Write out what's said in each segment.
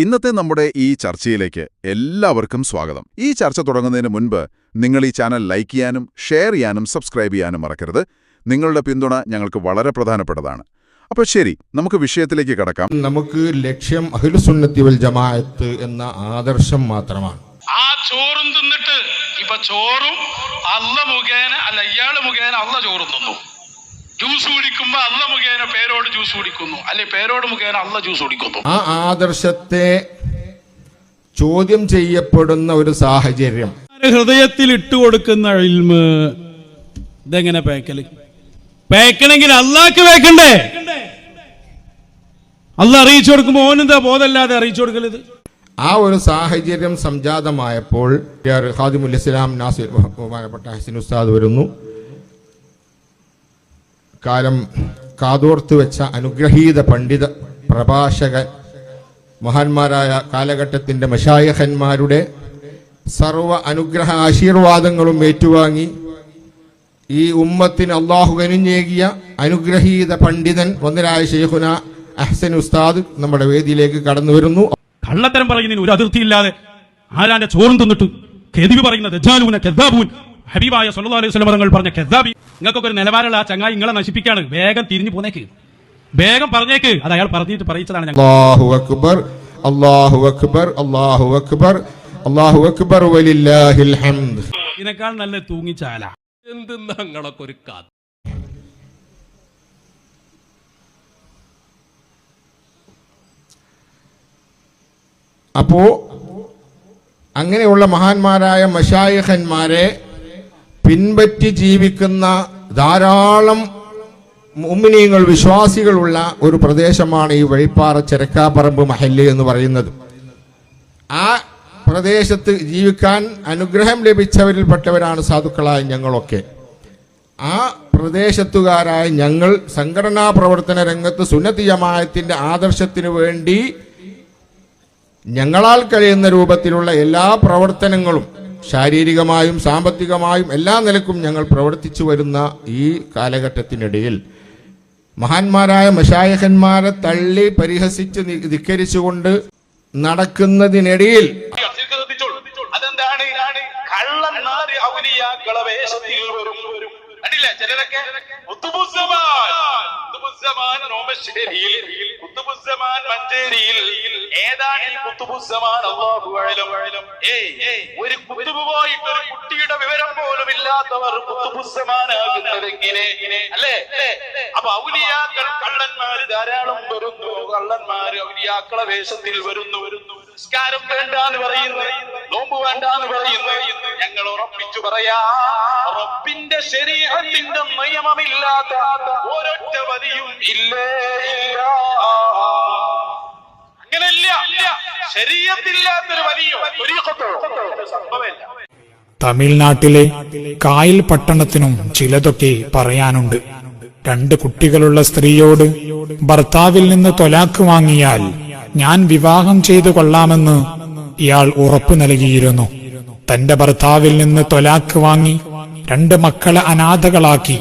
ഇന്നത്തെ നമ്മുടെ ഈ ചർച്ചയിലേക്ക് എല്ലാവർക്കും സ്വാഗതം. ഈ ചർച്ച തുടങ്ങുന്നതിന് മുൻപ് നിങ്ങൾ ഈ ചാനൽ ലൈക്ക് ചെയ്യാനും ഷെയർ ചെയ്യാനും സബ്സ്ക്രൈബ് ചെയ്യാനും മറക്കരുത്. നിങ്ങളുടെ പിന്തുണ ഞങ്ങൾക്ക് വളരെ പ്രധാനപ്പെട്ടതാണ്. അപ്പോൾ ശരി നമുക്ക് വിഷയത്തിലേക്ക് കടക്കാം. നമുക്ക് ലക്ഷ്യം അഖിലുസുന്നത്തി വൽ ജമാഅത്ത് എന്ന ആദർശം മാത്രമാണ്. ആ ചോറും തിന്നിട്ട് ഇപ്പൊ ചോറും അല്ല മുഖേന അല്ല ഇയാൾ മുഖേന അല്ല ചോറും തിന്നു. ജ്യൂസ് കുടിക്കുമ്പോ അല്ല മുഖേന പേരോട് ജ്യൂസ് കുടിക്കുന്നു. അല്ലെ പേരോട് മുഖേന അല്ല ജ്യൂസ് കുടിക്കുന്നു. ആ ആദർശത്തെ ചോദ്യം ചെയ്യപ്പെടുന്ന ഒരു സാഹചര്യം. ഹൃദയത്തിൽ ഇട്ടുകൊടുക്കുന്ന ഇൽമ്? ഇതെങ്ങനെ പേക്കൽ? പേക്കണെങ്കിൽ അള്ളാക്ക് പേക്കണ്ടേ? അല്ല അറിയിച്ചു കൊടുക്കുമ്പോ ഓനെന്താ ബോധമല്ലാതെ അറിയിച്ചു കൊടുക്കലത് ആ ഒരു സാഹചര്യം സംജാതമായപ്പോൾ ഖാദിമുൽ ഇസ്ലാം നാസിർ ബഹുമാനപ്പെട്ട ഹസിൻ ഉസ്താദ് വരുന്നു. കാലം കാതോർത്ത് വെച്ച അനുഗ്രഹീത പണ്ഡിത പ്രഭാഷക മഹാന്മാരായ കാലഘട്ടത്തിന്റെ മഷായഹന്മാരുടെ സർവ അനുഗ്രഹ ആശീർവാദങ്ങളും ഏറ്റുവാങ്ങി ഈ ഉമ്മത്തിന് അള്ളാഹു കനിഞ്ഞേകിയ അനുഗ്രഹീത പണ്ഡിതൻ ഒന്നരായ ഷെയ്ഖുന അഹ്സൻ ഉസ്താദ് നമ്മുടെ വേദിയിലേക്ക് കടന്നു വരുന്നു. കള്ളത്തരം പറയുന്നതിന് ഒരു അതിർത്തിയില്ലാതെ ആരാന്റെ ചോറും തിന്നിട്ട് കെതിവ് പറയുന്ന ദജാലൂന കെദ്ദാബൂൻ ഹബീബായ സല്ലല്ലാഹു അലൈഹി വസല്ലം തങ്ങൾ പറഞ്ഞ കെസാബി നിങ്ങൾക്കൊക്കെ ഒരു നിലവാരമുള്ള ആ ചങ്ങായി നിങ്ങളെ നശിപ്പിക്കാണ് വേഗം തിരിഞ്ഞു പോന്നേക്ക്. വേഗം പറഞ്ഞേക്ക്. അത് അയാൾ പറഞ്ഞിട്ട് പറയിച്ചതാണ് ഞങ്ങൾ. അല്ലാഹു അക്ബർ അല്ലാഹു അക്ബർ അല്ലാഹു അക്ബർ അല്ലാഹു അക്ബർ വലില്ലാഹിൽ ഹംദ്. ഇതിനേക്കാൾ നല്ല തൂങ്ങിച്ചാല. എന്തെന്നാ നിങ്ങളൊക്കെ ഒരു കഥ അപ്പോ അങ്ങനെയുള്ള മഹാന്മാരായ മഷായഹന്മാരെ പിൻപറ്റി ജീവിക്കുന്ന ധാരാളം മുമ്മിനീങ്ങൾ വിശ്വാസികളുള്ള ഒരു പ്രദേശമാണ് ഈ വഴിപ്പാറ ചെരക്കാപ്പറമ്പ് മഹല്ല് എന്ന് പറയുന്നത്. ആ പ്രദേശത്ത് ജീവിക്കാൻ അനുഗ്രഹം ലഭിച്ചവരിൽപ്പെട്ടവരാണ് സാധുക്കളായ ഞങ്ങളൊക്കെ. ആ പ്രദേശത്തുകാരായ ഞങ്ങൾ സംഘടനാ പ്രവർത്തന രംഗത്ത് സുന്നത്തി ആദർശത്തിന് ആദർശത്തിനു വേണ്ടി ഞങ്ങളാൽ കഴിയുന്ന രൂപത്തിലുള്ള എല്ലാ പ്രവർത്തനങ്ങളും ശാരീരികമായും സാമ്പത്തികമായും എല്ലാ നിലക്കും ഞങ്ങൾ പ്രവർത്തിച്ചു വരുന്ന ഈ കാലഘട്ടത്തിനിടയിൽ മഹാന്മാരായ മഷായഹന്മാരെ തള്ളി പരിഹസിച്ച് ധിക്കരിച്ചുകൊണ്ട് നടക്കുന്നതിനിടയിൽ ചിലരൊക്കെ മഞ്ചേരിയിൽ ഏതാണ് ഏയ് ഒരു കുത്തുബ് പോയിട്ട് ഒരു കുട്ടിയുടെ വിവരം പോലും ഇല്ലാത്തവർ അല്ലേ? അപ്പൊ ഔലിയാക്കൾ കള്ളന്മാര് ധാരാളം വരുന്നു. കള്ളന്മാര് ഔലിയാക്കളെ വേഷത്തിൽ വരുന്നു. വരുന്നു സംസ്കാരം വേണ്ട എന്ന് പറയുന്നു. നോമ്പ് വേണ്ട എന്ന് പറയുന്നു. ഞങ്ങൾ ഉറപ്പിച്ചു പറയാ. റബ്ബിന്റെ ശരീരത്തിന്റെ നിയമമില്ലാത്ത ഒരൊറ്റ വരിയും ഇല്ലേ ഇല്ല. അങ്ങനല്ല ശരീരത്തില്ലാത്തൊരു വലിയ ഒരു സംഭവമില്ല. തമിഴ്നാട്ടിലെ കായൽ പട്ടണത്തിനും ചിലതൊക്കെ പറയാനുണ്ട്. രണ്ട് കുട്ടികളുള്ള സ്ത്രീയോട് ഭർത്താവിൽ നിന്ന് തൊലാക്ക് വാങ്ങിയാൽ ഞാൻ വിവാഹം ചെയ്തു കൊള്ളാമെന്ന് ഇയാൾ ഉറപ്പു നൽകിയിരുന്നു. തന്റെ ഭർത്താവിൽ നിന്ന് തൊലാക്ക് വാങ്ങി രണ്ട് മക്കളെ അനാഥകളാക്കി.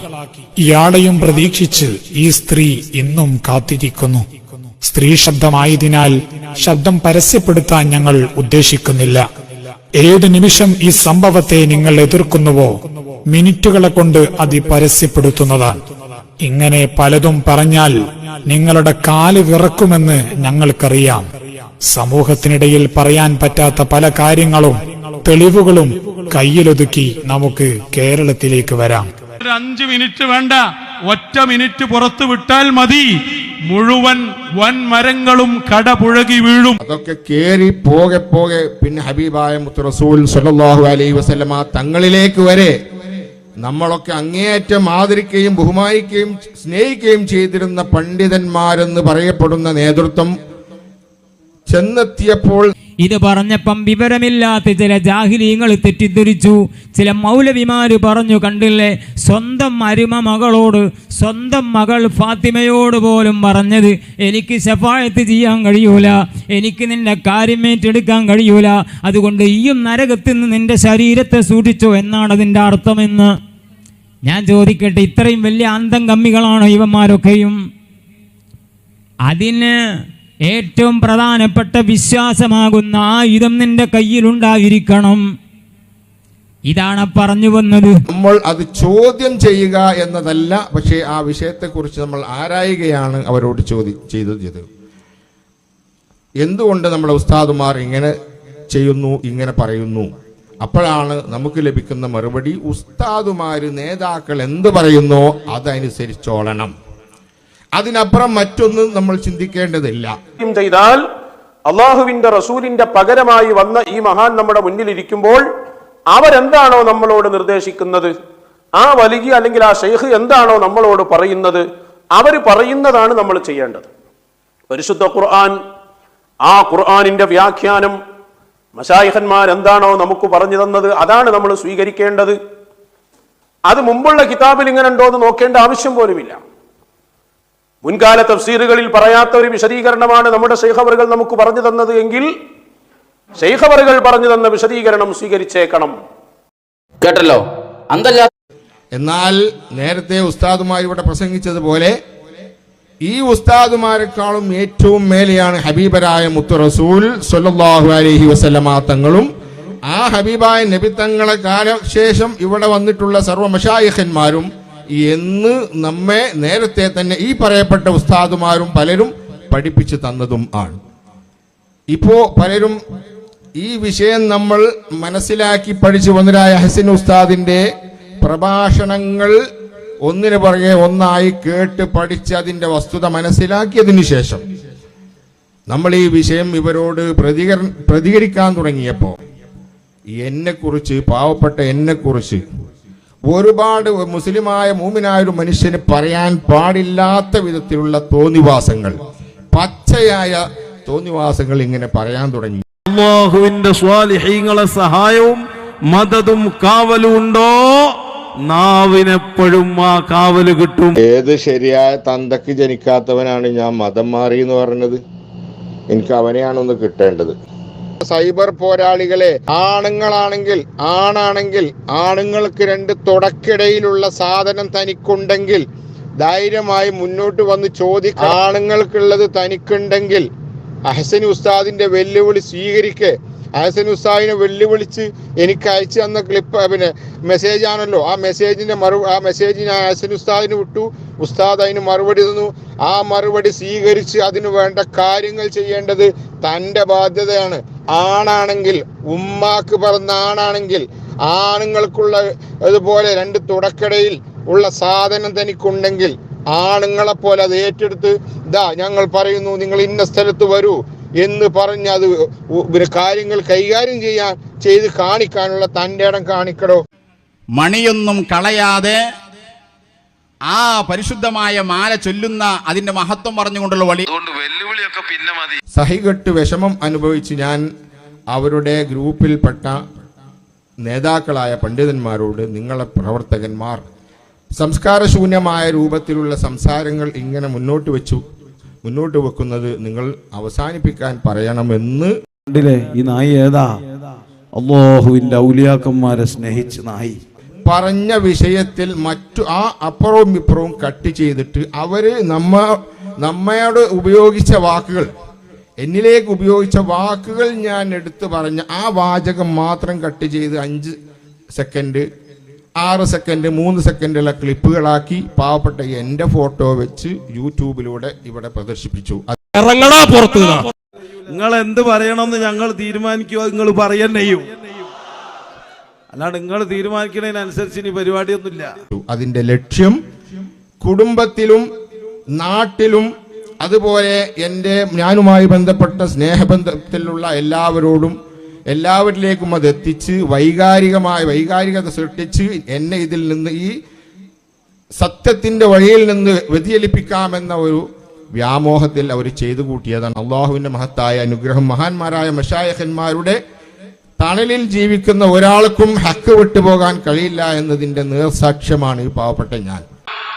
ഇയാളെയും പ്രതീക്ഷിച്ച് ഈ സ്ത്രീ ഇന്നും കാത്തിരിക്കുന്നു. സ്ത്രീ ശബ്ദമായതിനാൽ ശബ്ദം പരസ്യപ്പെടുത്താൻ ഞങ്ങൾ ഉദ്ദേശിക്കുന്നില്ല. ഏത് നിമിഷം ഈ സംഭവത്തെ നിങ്ങൾ എതിർക്കുന്നുവോ മിനിറ്റുകളെ കൊണ്ട് അത് പരസ്യപ്പെടുത്തുന്നതാണ്. ഇങ്ങനെ പലതും പറഞ്ഞാൽ നിങ്ങളുടെ കാൽ വിറക്കുമെന്ന് ഞങ്ങൾക്കറിയാം. സമൂഹത്തിനിടയിൽ പറയാൻ പറ്റാത്ത പല കാര്യങ്ങളും തെളിവുകളും കയ്യിലൊതുക്കി നമുക്ക് കേരളത്തിലേക്ക് വരാം. ഒരു അഞ്ച് മിനിറ്റ് വേണ്ട. ഒറ്റ മിനിറ്റ് പുറത്തു വിട്ടാൽ മതി. മുഴുവൻ വൻ മരങ്ങളും കടപുഴകി വീഴും. അതൊക്കെ കേറി പോകെ പോകെ പിന്നെ ഹബീബായ മുത്ത് റസൂൽ അലൈ അലൈഹി വസല്ലമ തങ്ങളിലേക്ക് വരെ നമ്മളൊക്കെ അങ്ങേയറ്റം ആദരിക്കുകയും ബഹുമാനിക്കുകയും സ്നേഹിക്കുകയും ചെയ്തിരുന്ന പണ്ഡിതന്മാരെന്ന് പറയപ്പെടുന്ന നേതൃത്വം ചെന്നെത്തിയപ്പോൾ ഇത് പറഞ്ഞപ്പം വിവരമില്ലാത്ത ചില ജാഹിലീങ്ങൾ തെറ്റിദ്ധരിച്ചു. ചില മൗലവിമാർ പറഞ്ഞു കണ്ടില്ലേ? സ്വന്തം അരുമ മകളോട് സ്വന്തം മകൾ ഫാത്തിമയോട് പോലും പറഞ്ഞത് എനിക്ക് ശഫായത്ത് ചെയ്യാൻ കഴിയൂല. എനിക്ക് നിന്റെ കാര്യം ഏറ്റെടുക്കാൻ കഴിയൂല. അതുകൊണ്ട് ഈയും നരകത്തിൽ നിന്ന് നിന്റെ ശരീരത്തെ സൂക്ഷിച്ചോ എന്നാണ് അതിന്റെ അർത്ഥമെന്ന്. ഞാൻ ചോദിക്കട്ടെ ഇത്രയും വലിയ അന്തം കമ്മികളാണോ ഇവന്മാരൊക്കെയും. അതിന് ഏറ്റവും പ്രധാനപ്പെട്ട വിശ്വാസമാകുന്ന ആയുധം നിന്റെ കയ്യിലുണ്ടായിരിക്കണം ഇതാണ് പറഞ്ഞു വന്നത്. നമ്മൾ അത് ചോദ്യം ചെയ്യുക എന്നതല്ല പക്ഷേ ആ വിഷയത്തെക്കുറിച്ച് നമ്മൾ ആരായുകയാണ് അവരോട് ചോദ്യം ചെയ്തത് എന്തുകൊണ്ട് നമ്മുടെ ഉസ്താദുമാർ ഇങ്ങനെ ചെയ്യുന്നു ഇങ്ങനെ പറയുന്നു? അപ്പോഴാണ് നമുക്ക് ലഭിക്കുന്ന മറുപടി ഉസ്താദുമാർ നേതാക്കൾ എന്ത് പറയുന്നോ അതനുസരിച്ചോളണം. അതിനപ്പുറം മറ്റൊന്നും നമ്മൾ ചിന്തിക്കേണ്ടതില്ല. ചെയ്താൽ അള്ളാഹുവിന്റെ റസൂലിന്റെ പകരമായി വന്ന ഈ മഹാൻ നമ്മുടെ മുന്നിലിരിക്കുമ്പോൾ അവരെന്താണോ നമ്മളോട് നിർദ്ദേശിക്കുന്നത്? ആ വലിയ അല്ലെങ്കിൽ ആ ഷെയ്ഖ് എന്താണോ നമ്മളോട് പറയുന്നത്? അവർ പറയുന്നതാണ് നമ്മൾ ചെയ്യേണ്ടത്. പരിശുദ്ധ ഖുർആൻ ആ ഖുർആാനിന്റെ വ്യാഖ്യാനം മഷായിഹന്മാർ എന്താണോ നമുക്ക് പറഞ്ഞു തന്നത് അതാണ് നമ്മൾ സ്വീകരിക്കേണ്ടത്. അത് മുമ്പുള്ള കിതാബിൽ ഇങ്ങനെ ഉണ്ടോ എന്ന് നോക്കേണ്ട ആവശ്യം പോലുമില്ല. മുൻകാല തഫ്സീറുകളിൽ പറയാത്ത ഒരു വിശദീകരണമാണ് നമ്മുടെ ശൈഖവറുകൾ നമുക്ക് പറഞ്ഞു തന്നത് എങ്കിൽ ശൈഖവറുകൾ പറഞ്ഞു തന്ന വിശദീകരണം സ്വീകരിച്ചേക്കണം. കേട്ടല്ലോ? അന്തല്ല എന്നാൽ നേരത്തെ ഉസ്താദുമാർ ഇവിടെ പ്രസംഗിച്ചതുപോലെ ഈ ഉസ്താദുമാരെക്കാളും ഏറ്റവും മേലെയാണ് ഹബീബരായ മുത്തു റസൂൽ സൊല്ലാഹു അലഹി വസല്ലമ തങ്ങളും. ആ ഹബീബായ നബിത്തങ്ങളെ തങ്ങളെ കാലശേഷം ഇവിടെ വന്നിട്ടുള്ള സർവ മഷായിഖന്മാരും എന്ന് നമ്മെ നേരത്തെ തന്നെ ഈ പറയപ്പെട്ട ഉസ്താദുമാരും പലരും പഠിപ്പിച്ചു തന്നതും ആണ്. ഇപ്പോ പലരും ഈ വിഷയം നമ്മൾ മനസ്സിലാക്കി പഠിച്ചു വന്നരായ ഹസിൻ ഉസ്താദിന്റെ പ്രഭാഷണങ്ങൾ ഒന്നിനു പുറകെ ഒന്നായി കേട്ട് പഠിച്ച് അതിന്റെ വസ്തുത മനസ്സിലാക്കിയതിനു ശേഷം നമ്മൾ ഈ വിഷയം ഇവരോട് പ്രതികര പ്രതികരിക്കാൻ തുടങ്ങിയപ്പോൾ എന്നെക്കുറിച്ച് പാവപ്പെട്ട എന്നെക്കുറിച്ച് ഒരുപാട് മുസ്ലിമായ മൂമിനായ ഒരു മനുഷ്യന് പറയാൻ പാടില്ലാത്ത വിധത്തിലുള്ള തോന്നിവാസങ്ങൾ പച്ചയായ തോന്നിവാസങ്ങൾ ഇങ്ങനെ പറയാൻ തുടങ്ങി. അള്ളാഹുവിന്റെ സ്വാലിഹീങ്ങളെ സഹായവും മതതും കാവലും ഉണ്ടോ? നാവിനെപ്പോഴും ആ കാവൽ കിട്ടും. ഏത് ശരിയായ തന്തക്ക് ജനിക്കാത്തവനാണ് ഞാൻ മതം മാറി എന്ന് പറഞ്ഞത്? എനിക്ക് അവനെയാണൊന്ന് കിട്ടേണ്ടത്. സൈബർ പോരാളികളെ ആണുങ്ങളാണെങ്കിൽ ആണാണെങ്കിൽ ആണുങ്ങൾക്ക് രണ്ട് തുടക്കിടയിലുള്ള സാധനം തനിക്കുണ്ടെങ്കിൽ ധൈര്യമായി മുന്നോട്ട് വന്ന് ചോദിക്കുക ആണുങ്ങൾക്കുള്ളത് തനിക്കുണ്ടെങ്കിൽ അഹസൻ ഉസ്താദിന്റെ വെല്ലുവിളി സ്വീകരിക്കെ. അഹസൻ ഉസ്താദിനെ വെല്ലുവിളിച്ച് എനിക്ക് അയച്ചു തന്ന ക്ലിപ്പ് പിന്നെ മെസ്സേജ് ആണല്ലോ. ആ മെസ്സേജിന്റെ മറു ആ മെസ്സേജ് ഞാൻ അഹസൻ ഉസ്താദിന് വിട്ടു. ഉസ്താദ് അതിന് മറുപടി തന്നു. ആ മറുപടി സ്വീകരിച്ച് അതിന് വേണ്ട കാര്യങ്ങൾ ചെയ്യേണ്ടത് തന്റെ ബാധ്യതയാണ്. ആണാണെങ്കിൽ ഉമ്മാക്ക് പറഞ്ഞ ആണാണെങ്കിൽ ആണുങ്ങൾക്കുള്ള അതുപോലെ രണ്ട് തുടക്കടയിൽ ഉള്ള സാധനം തനിക്കുണ്ടെങ്കിൽ ആണുങ്ങളെ പോലെ അത് ഏറ്റെടുത്ത് ഇതാ ഞങ്ങൾ പറയുന്നു നിങ്ങൾ ഇന്ന സ്ഥലത്ത് വരൂ എന്ന് പറഞ്ഞ് അത് കാര്യങ്ങൾ കൈകാര്യം ചെയ്യാൻ ചെയ്ത് കാണിക്കാനുള്ള തന്റെ ഇടം കാണിക്കടോ. മണിയൊന്നും കളയാതെ ആ പരിശുദ്ധമായ മാല ചൊല്ലുന്ന അതിന്റെ മഹത്വം പറഞ്ഞുകൊണ്ടുള്ള വഴി സഹികെട്ട് വിഷമം അനുഭവിച്ച് ഞാൻ അവരുടെ ഗ്രൂപ്പിൽപ്പെട്ട നേതാക്കളായ പണ്ഡിതന്മാരോട് നിങ്ങളെ പ്രവർത്തകന്മാർ സംസ്കാരശൂന്യമായ രൂപത്തിലുള്ള സംസാരങ്ങൾ ഇങ്ങനെ മുന്നോട്ട് വെച്ചു മുന്നോട്ട് വെക്കുന്നത് നിങ്ങൾ അവസാനിപ്പിക്കാൻ പറയണമെന്ന് ഈ നായി ഏതാ? അള്ളാഹുവിന്റെ ഔലിയാക്കന്മാരെ സ്നേഹിച്ച് നായി. പറഞ്ഞ വിഷയത്തിൽ മറ്റു ആ അപ്പുറവും ഇപ്പുറവും കട്ട് ചെയ്തിട്ട് അവർ നമ്മ നമ്മയോട് ഉപയോഗിച്ച വാക്കുകൾ. എന്നിലേക്ക് ഉപയോഗിച്ച വാക്കുകൾ ഞാൻ എടുത്തു പറഞ്ഞ ആ വാചകം മാത്രം കട്ട് ചെയ്ത് അഞ്ച് സെക്കൻഡ് ആറ് സെക്കൻഡ് മൂന്ന് സെക്കൻഡുള്ള ക്ലിപ്പുകളാക്കി പാവപ്പെട്ട എന്റെ ഫോട്ടോ വെച്ച് യൂട്യൂബിലൂടെ ഇവിടെ പ്രദർശിപ്പിച്ചു. ഇറങ്ങടാ പുറത്ത് നിങ്ങൾ എന്ത് പറയണമെന്ന് ഞങ്ങൾ തീരുമാനിക്കുക നിങ്ങൾ പറയന്നെയും അല്ലാണ്ട് നിങ്ങൾ തീരുമാനിക്കുന്നതിനനുസരിച്ച് ഇനി പരിപാടിയൊന്നുമില്ല. അതിന്റെ ലക്ഷ്യം കുടുംബത്തിലും നാട്ടിലും അതുപോലെ എന്റെ ഞാനുമായി ബന്ധപ്പെട്ട സ്നേഹബന്ധത്തിലുള്ള എല്ലാവരോടും എല്ലാവരിലേക്കും അത് എത്തിച്ച് വൈകാരികമായ വൈകാരികത സൃഷ്ടിച്ച് എന്നെ ഇതിൽ നിന്ന് ഈ സത്യത്തിന്റെ വഴിയിൽ നിന്ന് വ്യതിചലിപ്പിക്കാമെന്ന ഒരു വ്യാമോഹത്തിൽ അവർ ചെയ്തു കൂട്ടിയതാണ്. അള്ളാഹുവിന്റെ മഹത്തായ അനുഗ്രഹം മഹാന്മാരായ മഷായഹന്മാരുടെ തണലിൽ ജീവിക്കുന്ന ഒരാൾക്കും ഹക്ക് വിട്ടുപോകാൻ കഴിയില്ല എന്നതിന്റെ നേർസാക്ഷ്യമാണ് ഈ പാവപ്പെട്ട ഞാൻ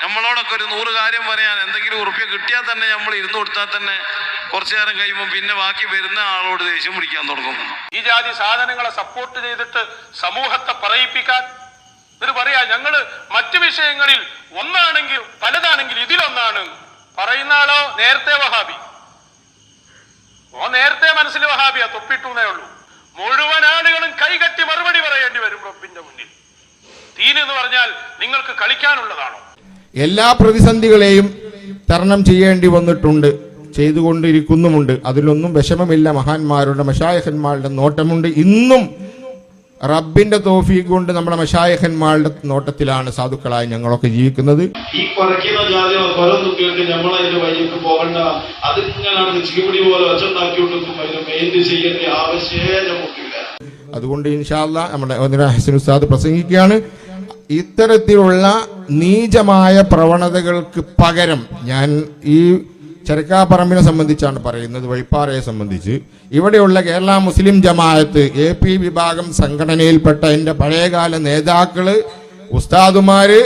നമ്മളോടൊക്കെ ഒരു നൂറ് കാര്യം എന്തെങ്കിലും ഉറുപ്പ്യ കിട്ടിയാൽ തന്നെ നമ്മൾ ഇരുന്ന് കൊടുത്താൽ തന്നെ കുറച്ചു നേരം കഴിയുമ്പോൾ പിന്നെ ബാക്കി വരുന്ന ആളോട് ദേഷ്യം പിടിക്കാൻ തുടങ്ങും. ഈ ജാതി സാധനങ്ങളെ സപ്പോർട്ട് ചെയ്തിട്ട് സമൂഹത്തെ പറയിപ്പിക്കാൻ. എന്നിട്ട് പറയാ ഞങ്ങൾ മറ്റു വിഷയങ്ങളിൽ ഒന്നാണെങ്കിൽ പലതാണെങ്കിൽ ഇതിലൊന്നാണ്. പറയുന്ന ആളോ നേരത്തെ വഹാബി. ഓ നേരത്തെ മനസ്സിൽ വഹാബിയാ തൊപ്പിട്ടുന്നേ ഉള്ളൂ. മുഴുവൻ ആളുകളും കൈകട്ടി മറുപടി പറയേണ്ടി വരും റബ്ബിന്റെ മുന്നിൽ. തീനെന്ന് എന്ന് പറഞ്ഞാൽ നിങ്ങൾക്ക് കളിക്കാനുള്ളതാണോ? എല്ലാ പ്രതിസന്ധികളെയും തരണം ചെയ്യേണ്ടി വന്നിട്ടുണ്ട് ചെയ്തുകൊണ്ടിരിക്കുന്നുമുണ്ട്. അതിലൊന്നും വിഷമമില്ല. മഹാന്മാരുടെ മഷായഹന്മാരുടെ നോട്ടമുണ്ട്. ഇന്നും റബ്ബിന്റെ തോഫീക്ക് കൊണ്ട് നമ്മുടെ മഷായഹന്മാരുടെ നോട്ടത്തിലാണ് സാധുക്കളായി ഞങ്ങളൊക്കെ ജീവിക്കുന്നത്. ഈ കുറയ്ക്കുന്ന നമ്മളതിന്റെ വഴിക്ക് പോകണ്ട. ചീപിടി പോലെ ചെയ്യേണ്ട ആവശ്യമേ നമുക്കില്ല അതുകൊണ്ട് ഇൻഷാല്ല നമ്മുടെ ഹസൻ ഉസ്താദ് പ്രസംഗിക്കുകയാണ്. ഇത്തരത്തിലുള്ള നീചമായ പ്രവണതകൾക്ക് പകരം ഞാൻ ഈ ചരക്കാപ്പറമ്പിനെ സംബന്ധിച്ചാണ് പറയുന്നത് വഴിപ്പാറയെ സംബന്ധിച്ച്. ഇവിടെയുള്ള Kerala Muslim Jamaath A P വിഭാഗം സംഘടനയിൽപ്പെട്ട എന്റെ പഴയകാല നേതാക്കൾ ഉസ്താദുമാര്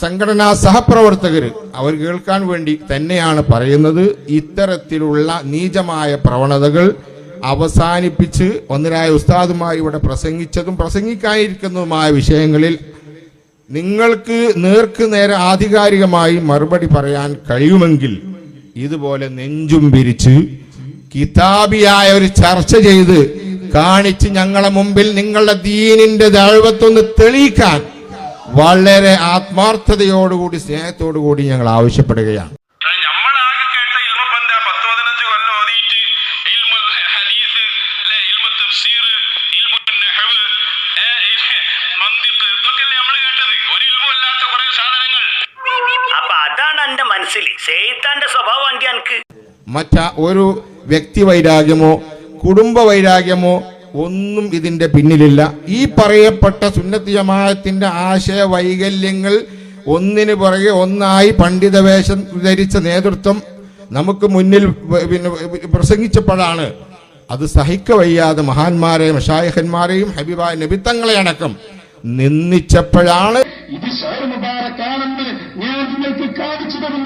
സംഘടനാ സഹപ്രവർത്തകർ അവർ കേൾക്കാൻ വേണ്ടി തന്നെയാണ് പറയുന്നത്. ഇത്തരത്തിലുള്ള നീചമായ പ്രവണതകൾ അവസാനിപ്പിച്ച് ഒന്നിനായ ഉസ്താദുമായി ഇവിടെ പ്രസംഗിച്ചതും പ്രസംഗിക്കാനിരിക്കുന്നതുമായ വിഷയങ്ങളിൽ നിങ്ങൾക്ക് നേർക്ക് നേരെ ആധികാരികമായി മറുപടി പറയാൻ കഴിയുമെങ്കിൽ ഇതുപോലെ നെഞ്ചും പിരിച്ച് കിതാബിയായ ഒരു ചർച്ച ചെയ്ത് കാണിച്ച് ഞങ്ങളെ മുമ്പിൽ നിങ്ങളുടെ ദീനിന്റെ ദഴവത്തൊന്ന് തെളിയിക്കാൻ വളരെ ആത്മാർത്ഥതയോടുകൂടി സ്നേഹത്തോടുകൂടി ഞങ്ങൾ ആവശ്യപ്പെടുകയാണ്. മനസ്സിൽ. സ്വഭാവം എനിക്ക് മറ്റ ഒരു വ്യക്തി വൈരാഗ്യമോ കുടുംബ വൈരാഗ്യമോ ഒന്നും ഇതിന്റെ പിന്നിലില്ല. ഈ പറയപ്പെട്ട സുന്നത്തി ജമാഅത്തിന്റെ ആശയ വൈകല്യങ്ങൾ ഒന്നിനു പുറകെ ഒന്നായി പണ്ഡിത വേഷം ധരിച്ച നേതൃത്വം നമുക്ക് മുന്നിൽ പിന്നെ പ്രസംഗിച്ചപ്പോഴാണ് അത് സഹിക്ക വയ്യാതെ മഹാന്മാരെ മഷായഹന്മാരെയും ഹബീബായ നബിത്തങ്ങളെ അടക്കം നിന്ദിച്ചപ്പോഴാണ് ഇത് ഷാർ മുബാറക്കാണെന്ന് ഞാൻ നിങ്ങൾക്ക്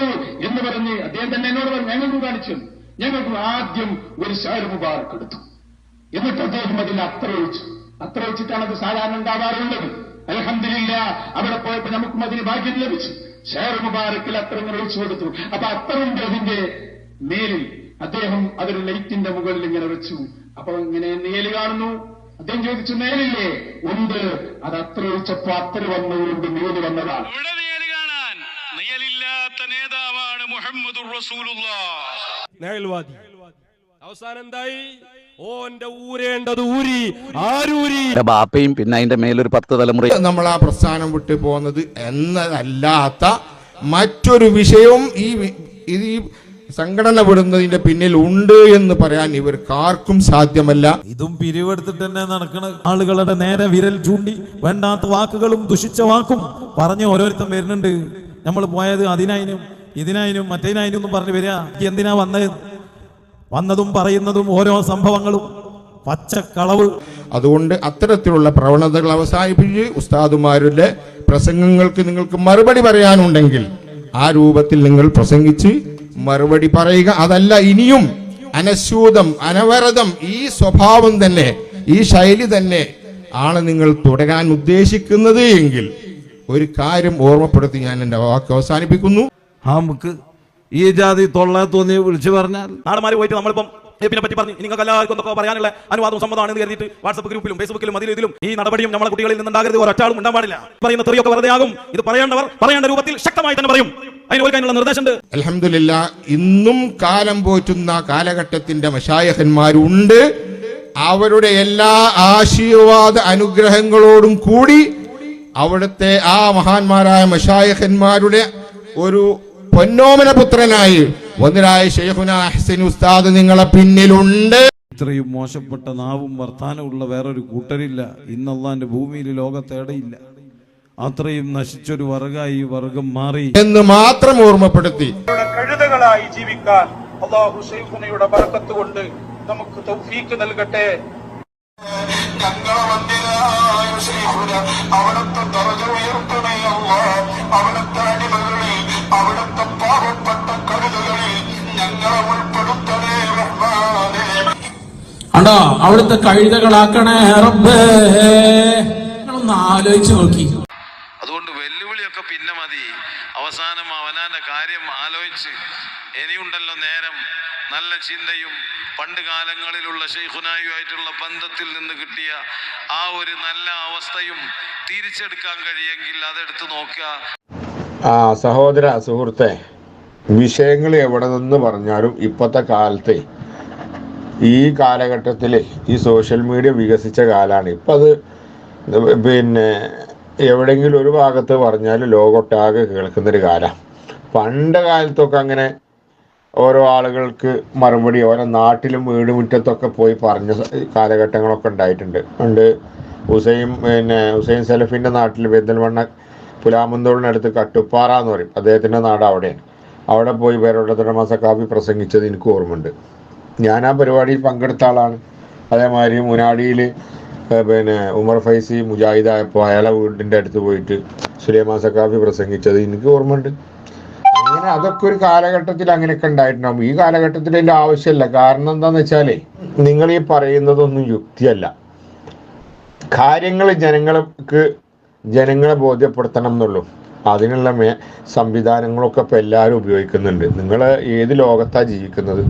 തരുന്നു എന്ന് പറഞ്ഞ് അദ്ദേഹം തന്നെ എന്നോട് പറഞ്ഞു ഞങ്ങൾക്ക് കാണിച്ചു. ഞങ്ങൾക്ക് ആദ്യം ഒരു ഷാർ മുബാറക്ക് എടുത്തു. എന്നിട്ട് അദ്ദേഹം അതിൽ അത്ര ഒഴിച്ചു അത്ര ഒഴിച്ചിട്ടാണ് അത് സാധാരണ ഉണ്ടാവാറുള്ളത്. അലഹമില്ല അവിടെ പോയപ്പോ നമുക്കും അതിന് ഭാഗ്യം ലഭിച്ചു. ഷാർ മുബാറക്കിൽ അത്ര ഇങ്ങനെ ഒഴിച്ചു കൊടുത്തു. അപ്പൊ അത്രയുണ്ട് അതിന്റെ മേലിൽ അദ്ദേഹം അതൊരു ലൈറ്റിന്റെ മുകളിൽ ഇങ്ങനെ വെച്ചു. അപ്പൊ ഇങ്ങനെ നേൽ കാണുന്നു. അദ്ദേഹം ചോദിച്ചു നേലില്ലേ ഉണ്ട്. അത് അത്ര ഒഴിച്ചപ്പോ അത്ര വന്നതുകൊണ്ട് നേൽ വന്നതാണ് ഇവിടെ നേര് കാണാൻ നിയലില്ലാത്ത നേതാവാണ് മുഹമ്മദ് നേൽവാദി അവസാനം എന്തായി ഓന്റെ ഊരേണ്ടത് ഊരി ആരൂരി? ബാപ്പയും പിന്നെ അതിന്റെ മേലൊരു പത്ത് തലമുറ. നമ്മൾ ആ പ്രസ്ഥാനം വിട്ടു പോകുന്നത് എന്നതല്ലാത്ത മറ്റൊരു വിഷയവും ഈ ഈ സംഘടന വിടുന്നതിന്റെ പിന്നിൽ ഉണ്ട് എന്ന് പറയാൻ ഇവർക്കാർക്കും സാധ്യമല്ല. ഇതും പിരിവെടുത്തിട്ട് തന്നെ നടക്കുന്ന ആളുകളുടെ നേരെ വിരൽ ചൂണ്ടി വേണ്ടാത്ത വാക്കുകളും ദുഷിച്ച വാക്കും പറഞ്ഞ് ഓരോരുത്തരും വരുന്നുണ്ട്. നമ്മൾ പോയത് അതിനായിനും ഇതിനായിനും മറ്റേതിനായാലും ഒന്നും പറഞ്ഞു വരിക. എന്തിനാ വന്നത്? വന്നതും പറയുന്നതും ഓരോ സംഭവങ്ങളും. പച്ചക്കളവ്. അതുകൊണ്ട് അത്തരത്തിലുള്ള പ്രവണതകൾ അവസാനിപ്പിച്ച് ഉസ്താദുമാരുടെ പ്രസംഗങ്ങൾക്ക് നിങ്ങൾക്ക് മറുപടി പറയാനുണ്ടെങ്കിൽ ആ രൂപത്തിൽ നിങ്ങൾ പ്രസംഗിച്ച് മറുപടി പറയുക. അതല്ല ഇനിയും അനശ്യൂതം അനവരതം ഈ സ്വഭാവം തന്നെ ഈ ശൈലി തന്നെ ആണ് നിങ്ങൾ തുടരാൻ ഉദ്ദേശിക്കുന്നത് എങ്കിൽ ഒരു കാര്യം ഓർമ്മപ്പെടുത്തി ഞാൻ എന്റെ വാക്ക് അവസാനിപ്പിക്കുന്നു. നമുക്ക് ഈ ജാതി തൊള്ള തോന്നി വിളിച്ചു പറഞ്ഞാൽ. നാളെ പോയിട്ട് നമ്മളിപ്പം എപ്പിനെ പറ്റി പറഞ്ഞു നിങ്ങൾക്ക് എല്ലാവർക്കും എന്തൊക്കെ പറയാനുള്ള അനുവാദവും സമ്മതമാണെന്ന് കരുതിയിട്ട് വാട്സപ്പ് ഗ്രൂപ്പിലും ഫേസ്ബുക്കിലും അതിലും ഇതിലും ഈ നടപടിയും നമ്മളെ കുട്ടികളിൽ നിന്നുണ്ടാകരുത് ഒരൊറ്റാളും ഉണ്ടാൻ പാടില്ല. പറയുന്ന തെറിയൊക്കെ വെറുതെ ആകും. ഇത് പറയേണ്ടവർ പറയേണ്ട രൂപത്തിൽ ശക്തമായി തന്നെ പറയും. അതിനുള്ള നിർദ്ദേശമുണ്ട്. അലഹമില്ല ഇന്നും കാലം പോറ്റുന്ന കാലഘട്ടത്തിന്റെ മഷായഹന്മാരുണ്ട്. അവരുടെ എല്ലാ ആശീർവാദ അനുഗ്രഹങ്ങളോടും കൂടി അവിടുത്തെ ആ മഹാന്മാരായ മഷായഹന്മാരുടെ ഒരു പൊന്നോമന പുത്രനായി. ഒന്നിനായ ഷെയ്ഖുന ഹസൻ ഉസ്താദ് നിങ്ങളെ പിന്നിലുണ്ട്. ഇത്രയും മോശപ്പെട്ട നാവും വർത്താനമുള്ള വേറൊരു കൂട്ടരില്ല. ഇന്നല്ലാന്റെ ഭൂമിയിൽ ലോകത്തേടയില്ല അത്രയും നശിച്ചൊരു വർഗായി ഈ വർഗം മാറി. എന്ന് മാത്രം ഓർമ്മപ്പെടുത്തി. കഴുതകളായി ജീവിക്കാൻ അള്ളാഹു ഷെയ്ഖുനയുടെ ബറക്കത്ത് കൊണ്ട് നമുക്ക് തൗഫീക്ക് നൽകട്ടെ. അവിടുത്തെ ഉയർത്തണേ അടിമകളിൽ അവിടുത്തെ പാവപ്പെട്ട കഴുതകളിൽ ഞങ്ങളെ ഉൾപ്പെടുത്തണേ റഹ്മാനേ. അണ്ടോ അവിടുത്തെ കഴുതകളാക്കണേ റബ്ബേ. ഒന്ന് ആലോചിച്ച് നോക്കി. അതുകൊണ്ട് വെല്ലുവിളിയൊക്കെ പിന്നെ മതി. അവസാനം അവനാന്റെ കാര്യം ആലോചിച്ച് ഇനിയുണ്ടല്ലോ നേരം. നല്ല ചിന്തയും പണ്ട് കാലങ്ങളിലുള്ള ഷെയ്ഖുനായുമായിട്ടുള്ള ബന്ധത്തിൽ നിന്ന് കിട്ടിയ ആ ഒരു നല്ല അവസ്ഥയും തിരിച്ചെടുക്കാൻ കഴിയെങ്കിൽ അതെടുത്ത് നോക്കുക. ആ സഹോദര സുഹൃത്തെ വിഷയങ്ങൾ എവിടെ നിന്ന് പറഞ്ഞാലും ഇപ്പോഴത്തെ കാലത്തെ ഈ കാലഘട്ടത്തിൽ ഈ സോഷ്യൽ മീഡിയ വികസിച്ച കാലമാണ് ഇപ്പം അത് പിന്നെ എവിടെയെങ്കിലും ഒരു ഭാഗത്ത് പറഞ്ഞാൽ ലോകൊട്ടാകെ കേൾക്കുന്നൊരു കാലം. പണ്ട് കാലത്തൊക്കെ അങ്ങനെ ഓരോ ആളുകൾക്ക് മറുപടി ഓരോ നാട്ടിലും വീട് മുറ്റത്തൊക്കെ പോയി പറഞ്ഞ കാലഘട്ടങ്ങളൊക്കെ ഉണ്ടായിട്ടുണ്ട്. ഉണ്ട് ഹുസൈൻ പിന്നെ ഹുസൈൻ സലഫിന്റെ നാട്ടിൽ പെരിന്തൽമണ്ണ പുലാമന്തോളിനടുത്ത് കട്ടുപ്പാറ എന്ന് പറയും. അദ്ദേഹത്തിന്റെ നാട് അവിടെയാണ്. അവിടെ പോയി പേരോടത്തര മസക്കാപ്പി പ്രസംഗിച്ചത് എനിക്ക് ഓർമ്മയുണ്ട്. ഞാൻ ആ പരിപാടിയിൽ പങ്കെടുത്ത ആളാണ്. അതേമാതിരി മുനാടിയിൽ പിന്നെ ഉമർ ഫൈസി മുജാഹിദായപ്പോൾ അയാളെ വീടിന്റെ അടുത്ത് പോയിട്ട് സുലൈമാൻ സക്കാഫി പ്രസംഗിച്ചത് എനിക്ക് ഓർമ്മയുണ്ട്. അങ്ങനെ അതൊക്കെ ഒരു കാലഘട്ടത്തിൽ അങ്ങനെയൊക്കെ ഉണ്ടായിട്ടുണ്ടാവും. ഈ കാലഘട്ടത്തിൽ അതിന്റെ ആവശ്യമില്ല. കാരണം എന്താന്ന് വെച്ചാലേ നിങ്ങൾ ഈ പറയുന്നതൊന്നും യുക്തിയല്ല. കാര്യങ്ങൾ ജനങ്ങൾക്ക് ജനങ്ങളെ ബോധ്യപ്പെടുത്തണം എന്നുള്ളൂ. അതിനുള്ള സംവിധാനങ്ങളൊക്കെ ഇപ്പം എല്ലാവരും ഉപയോഗിക്കുന്നുണ്ട്. നിങ്ങൾ ഏത് ലോകത്താണ് ജീവിക്കുന്നത്?